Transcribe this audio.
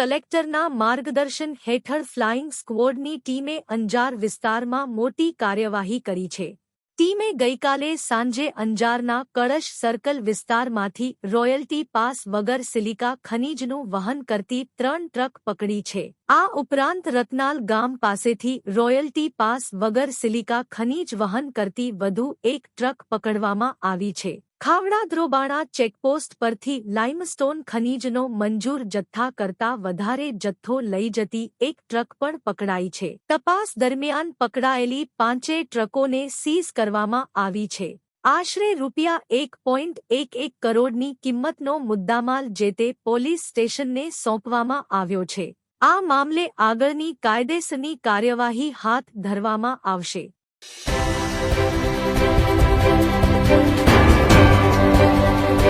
કલેક્ટરના માર્ગદર્શન હેઠળ ફ્લાઇંગ સ્ક્વોડની ટીમે અંજાર વિસ્તારમાં મોટી કાર્યવાહી કરી છે. ટીમે ગઈકાલે સાંજે અંજારના કળશ સર્કલ વિસ્તારમાંથી રોયલ્ટી પાસ વગર સિલિકા ખનીજનું વહન કરતી ત્રણ ટ્રક પકડી છે. આ ઉપરાંત રતનાલ ગામ પાસેથી રોયલ્ટી પાસ વગર સિલિકા ખનીજ વહન કરતી વધુ એક ટ્રક પકડવામાં આવી છે. ખાવડા ધ્રોબાણા ચેકપોસ્ટ પરથી લાઇમસ્ટોન ખનીજનો મંજૂર જથ્થા કરતા વધારે જથ્થો લઈ જતી એક ટ્રક પણ પકડાઈ છે. તપાસ દરમિયાન પકડાયેલી પાંચે ટ્રકોને સીઝ કરવામાં આવી છે. આશરે રૂપિયા એક પોઈન્ટ એક એક કરોડની કિંમતનો મુદ્દામાલ જે તે પોલીસ સ્ટેશનને સોંપવામાં આવ્યો છે. આ મામલે આગળની કાયદેસરની કાર્યવાહી હાથ ધરવામાં આવશે.